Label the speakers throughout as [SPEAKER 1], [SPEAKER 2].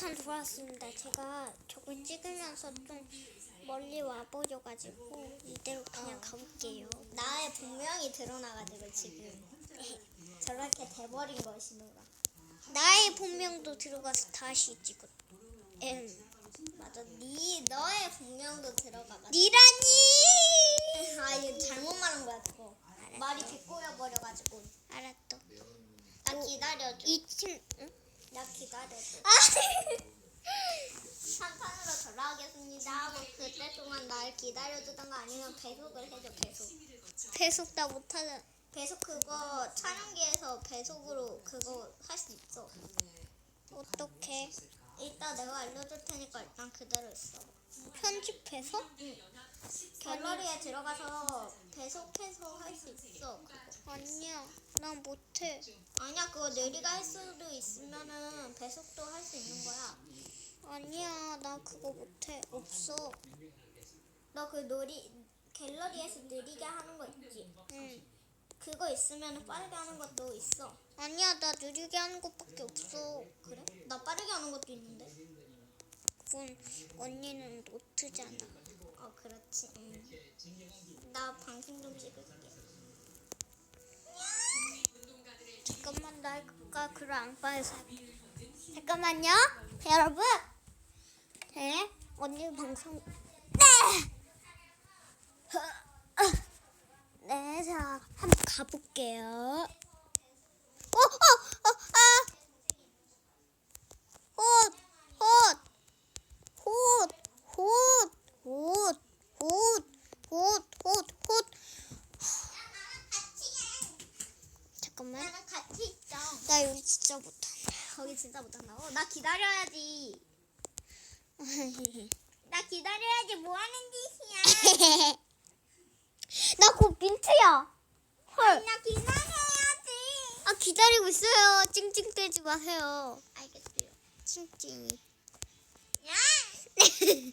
[SPEAKER 1] 폭탄 들어왔습니다. 제가 저걸 찍으면서 좀 멀리 와버려가지고 이대로 그냥
[SPEAKER 2] 어.
[SPEAKER 1] 가볼게요.
[SPEAKER 2] 나의 분명히 드러나가지고 지금 저렇게 돼버린 것이노라.
[SPEAKER 1] 나의 본명도 들어가서 다시 찍었. 음.
[SPEAKER 2] 맞아, 네 너의 분명도 들어가가지고.
[SPEAKER 1] 니라니.
[SPEAKER 2] 아 이거 잘못 말한 거야 그거. 말이 비꼬여 버려가지고.
[SPEAKER 1] 알았어.
[SPEAKER 2] 나 기다려줘.
[SPEAKER 1] 이층 응?
[SPEAKER 2] 나 기다려줘.
[SPEAKER 1] 아.
[SPEAKER 2] 한 판으로 돌아오겠습니다 하고 그때 동안 날 기다려주던가 아니면 배속을 해줘 배속.
[SPEAKER 1] 배속 다 못하는.
[SPEAKER 2] 배속 그거 촬영기에서 배속으로 그거 할 수 있어.
[SPEAKER 1] 어떻게
[SPEAKER 2] 이따 내가 알려줄 테니까 일단 그대로 있어.
[SPEAKER 1] 편집해서?
[SPEAKER 2] 갤러리에 들어가서 배속해서 할 수 있어. 그거.
[SPEAKER 1] 아니야, 난 못해.
[SPEAKER 2] 아니야 그거 느리가 할 수도 있으면은 배속도 할 수 있는 거야.
[SPEAKER 1] 아니야, 나 그거 못해. 없어.
[SPEAKER 2] 너 그 놀이 갤러리에서 느리게 하는 거 있지?
[SPEAKER 1] 응.
[SPEAKER 2] 그거 있으면 빠르게 하는 것도 있어.
[SPEAKER 1] 아니야, 나 느리게 하는 것밖에 없어.
[SPEAKER 2] 그래? 나 빠르게 하는 것도 있는데.
[SPEAKER 1] 그건 언니는 노트잖아.
[SPEAKER 2] 어 그렇지. 응. 나 방송 좀 찍을게.
[SPEAKER 1] 잠깐만, 나 아까 그런 안방에서. 잠깐만요, 여러분. 네, 언니 방송. 네. 네, 자 한번 가볼게요. 진짜
[SPEAKER 2] 못한다고? 나 기다려야지. 나 기다려야지 뭐 하는 짓이야?
[SPEAKER 1] 나 곧 민트야. 헐.
[SPEAKER 2] 나 기다려야지.
[SPEAKER 1] 아 기다리고 있어요. 찡찡대지 마세요.
[SPEAKER 2] 알겠어요.
[SPEAKER 1] 찡찡이.
[SPEAKER 2] 야!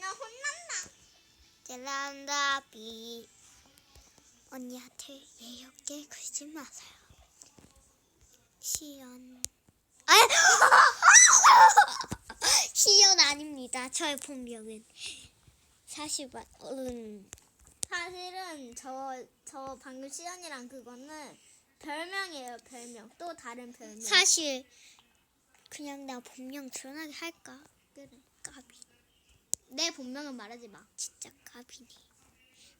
[SPEAKER 2] 나 혼난다.
[SPEAKER 1] 젤란다비. 언니한테 예욕게 굴지 마세요. 시연. 아! 시연 아닙니다. 저의 본명은 사실만 음.
[SPEAKER 2] 사실은 저, 저 방금 시연이랑 그거는 별명이에요, 별명. 또 다른 별명.
[SPEAKER 1] 사실 그냥 나 본명 드러나게 할까? 까비.
[SPEAKER 2] 내 본명은 말하지 마.
[SPEAKER 1] 진짜 까비네.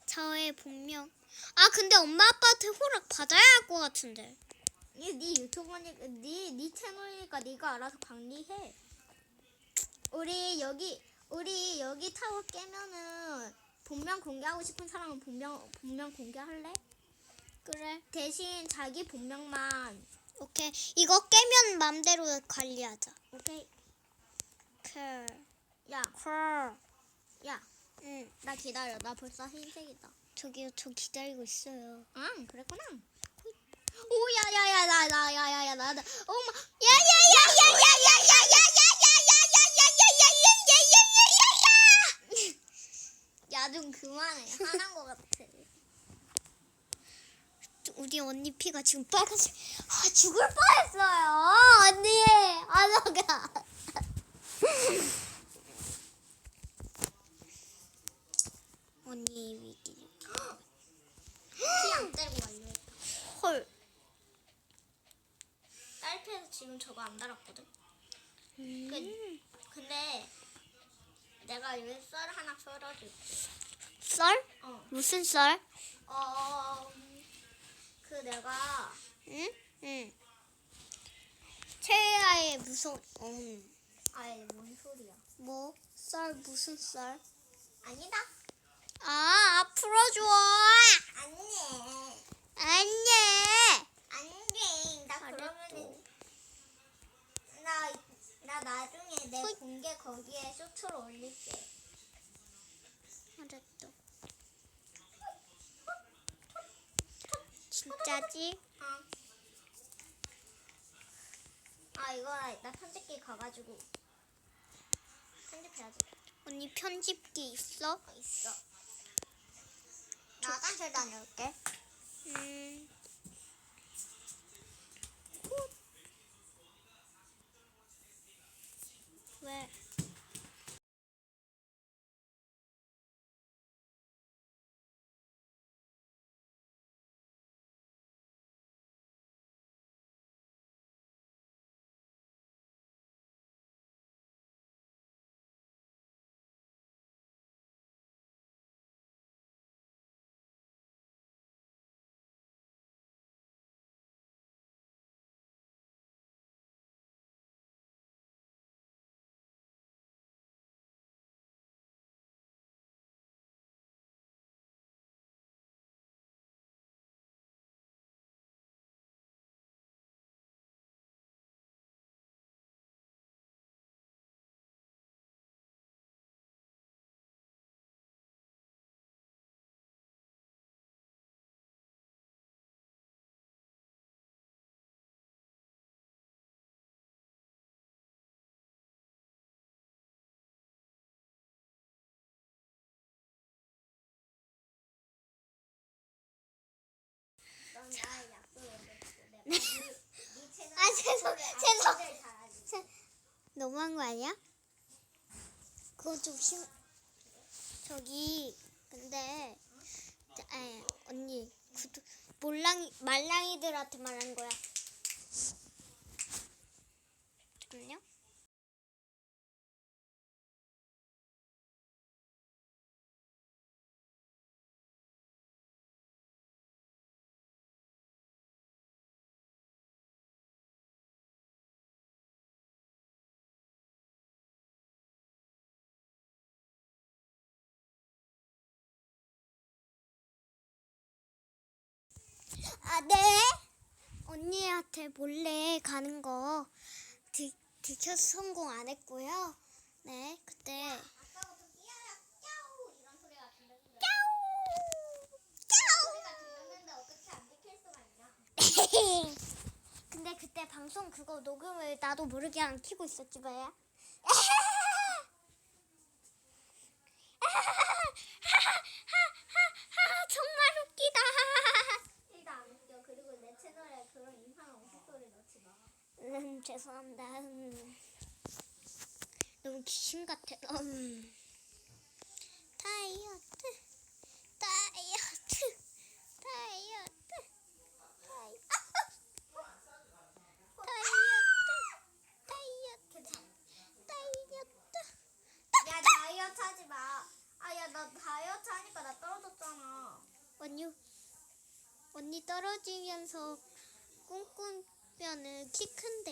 [SPEAKER 1] 저의 본명. 아 근데 엄마 아빠한테 허락 받아야 할 것 같은데.
[SPEAKER 2] 이게 네 유튜버니까, 네, 네 채널이니까 네가 알아서 관리해. 우리 여기, 우리 여기 타워 깨면은 본명 공개하고 싶은 사람은 본명, 본명 공개할래?
[SPEAKER 1] 그래.
[SPEAKER 2] 대신 자기 본명만.
[SPEAKER 1] 오케이. 이거 깨면 맘대로 관리하자.
[SPEAKER 2] 오케이.
[SPEAKER 1] 컬.
[SPEAKER 2] 야,
[SPEAKER 1] 컬.
[SPEAKER 2] 야,
[SPEAKER 1] 응.
[SPEAKER 2] 나 기다려. 나 벌써 흰색이다.
[SPEAKER 1] 저기요 저 기다리고 있어요.
[SPEAKER 2] 응, 그랬구나. 오, 야, 야, 야, 나, 나, 야, 야, 좀 그만해. 화난 것 같아.
[SPEAKER 1] 우리 언니 피가 지금 빨간색. 아 죽을 뻔했어요. 언니. 안 나가. 언니 위기.
[SPEAKER 2] 피안 때리고 말려.
[SPEAKER 1] 헐.
[SPEAKER 2] 딸피에서 지금 저거 안 달았거든.
[SPEAKER 1] 음.
[SPEAKER 2] 그, 근데 내가 여기 썰 하나 썰어줄게.
[SPEAKER 1] 썰?
[SPEAKER 2] 어,
[SPEAKER 1] 무슨 썰?
[SPEAKER 2] 어, 그 내가
[SPEAKER 1] 응? 응. 최애의 무서운. 음.
[SPEAKER 2] 아이 뭔 소리야?
[SPEAKER 1] 뭐? 썰 무슨 썰?
[SPEAKER 2] 아니다.
[SPEAKER 1] 아, 앞으로 줘.
[SPEAKER 2] 안돼.
[SPEAKER 1] 안녕.
[SPEAKER 2] 안돼. 나. 그러면은 나, 나 나중에 내
[SPEAKER 1] 헐.
[SPEAKER 2] 공개 거기에 쇼트를 올릴게.
[SPEAKER 1] 알았어. 진짜지?
[SPEAKER 2] 어. 아 이거 나 편집기 가가지고 편집해야지.
[SPEAKER 1] 언니 편집기 있어?
[SPEAKER 2] 어, 있어. 나 화장실 다녀올게.
[SPEAKER 1] 음. 죄송- 죄송.
[SPEAKER 2] 잘하지.
[SPEAKER 1] 너무한 거 아니야? 그거 좀 심. 저기 근데 아 언니 구두 몰랑이 말랑이들한테 말하는 거야. 아 네. 언니한테 몰래 가는 거 들, 들켜서 성공 안 했고요. 네 그때? 근데 그때 방송 그거 녹음을 나도 모르게 안 키고 있었지 뭐야? 정말 웃기다.
[SPEAKER 2] 일도 안 웃겨. 그리고 내 채널에 그런 이상한 웃음소리 넣지 마.
[SPEAKER 1] 음, 죄송합니다. 음. 너무 귀신 같아. 음. 다이어트, 다이어트, 다이어트, 다이어트, 다이어트, 다이어트.
[SPEAKER 2] 야 다이어트 하지 마. 아야 나 다이어트 하니까 나 떨어졌잖아.
[SPEAKER 1] 언니, 언니 떨어지면서 꿈꾸 면은 키 큰데.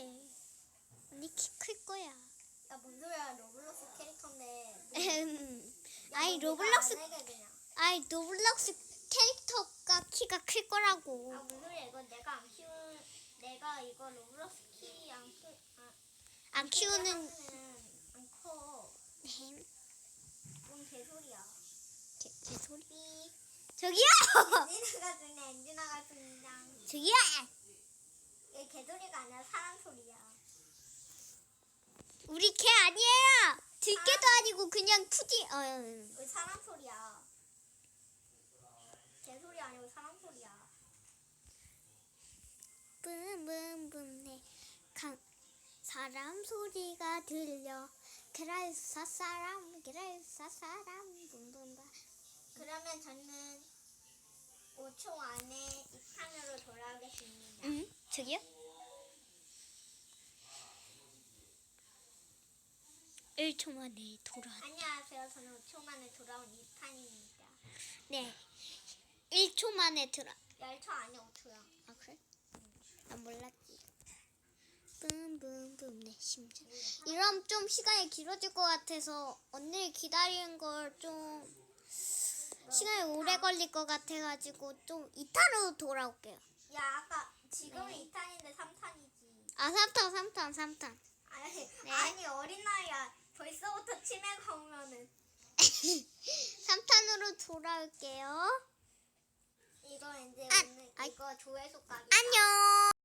[SPEAKER 1] 언니 키 클 거야.
[SPEAKER 2] 야 뭔 소리야 로블록스 캐릭터인데. 야,
[SPEAKER 1] 아이
[SPEAKER 2] 너
[SPEAKER 1] 로블록스
[SPEAKER 2] 안 해게 그냥.
[SPEAKER 1] 아이 로블록스 캐릭터가 키가 클 거라고.
[SPEAKER 2] 아 무슨 소리야 이거 내가 안 키운 내가 이거 로블록스 키안 키. 아,
[SPEAKER 1] 안 키우는
[SPEAKER 2] 안 커.
[SPEAKER 1] 햄.
[SPEAKER 2] 뭔 개소리야.
[SPEAKER 1] 개, 개소리.
[SPEAKER 2] 삐.
[SPEAKER 1] 저기요.
[SPEAKER 2] 엔지나가 중에 엔지나가 중이랑.
[SPEAKER 1] 저기요.
[SPEAKER 2] 얘 개소리가 아니라 사람 소리야.
[SPEAKER 1] 우리 개 아니에요. 들개도 아 니고 그냥 푸지. 어, 음.
[SPEAKER 2] 왜 사람 소리야? 개소리 아니고 사람 소리야.
[SPEAKER 1] 뿜뿜뿜 네. 강 사람 소리가 들려. 그랄사 사람 그랄사 사람 뿜뿜바.
[SPEAKER 2] 그러면 저는 5초 안에 이 판으로 돌아오겠습니다.
[SPEAKER 1] 응? 저기요? 1초 만에 돌아.
[SPEAKER 2] 안녕하세요. 저는 5초 만에 돌아온 이 판입니다.
[SPEAKER 1] 네. 1초 만에 들어.
[SPEAKER 2] 10초 아니 5초야.
[SPEAKER 1] 아 그래? 난 몰랐지. 뿜뿜뿜 내 심장. 이러면 좀 시간이 길어질 것 같아서 언니를 기다리는 걸좀 시간이 오래 걸릴 것 같아가지고 좀 2탄으로 돌아올게요.
[SPEAKER 2] 야 아까 지금은
[SPEAKER 1] 네.
[SPEAKER 2] 2탄인데 3탄이지.
[SPEAKER 1] 아 3탄 3탄 3탄.
[SPEAKER 2] 아니
[SPEAKER 1] 네.
[SPEAKER 2] 아니 어린 나이야. 벌써부터 치매가 오면은
[SPEAKER 1] 3탄으로 돌아올게요.
[SPEAKER 2] 이거 이제
[SPEAKER 1] 아,
[SPEAKER 2] 오늘
[SPEAKER 1] 아이.
[SPEAKER 2] 이거 조회수 가기.
[SPEAKER 1] 안녕.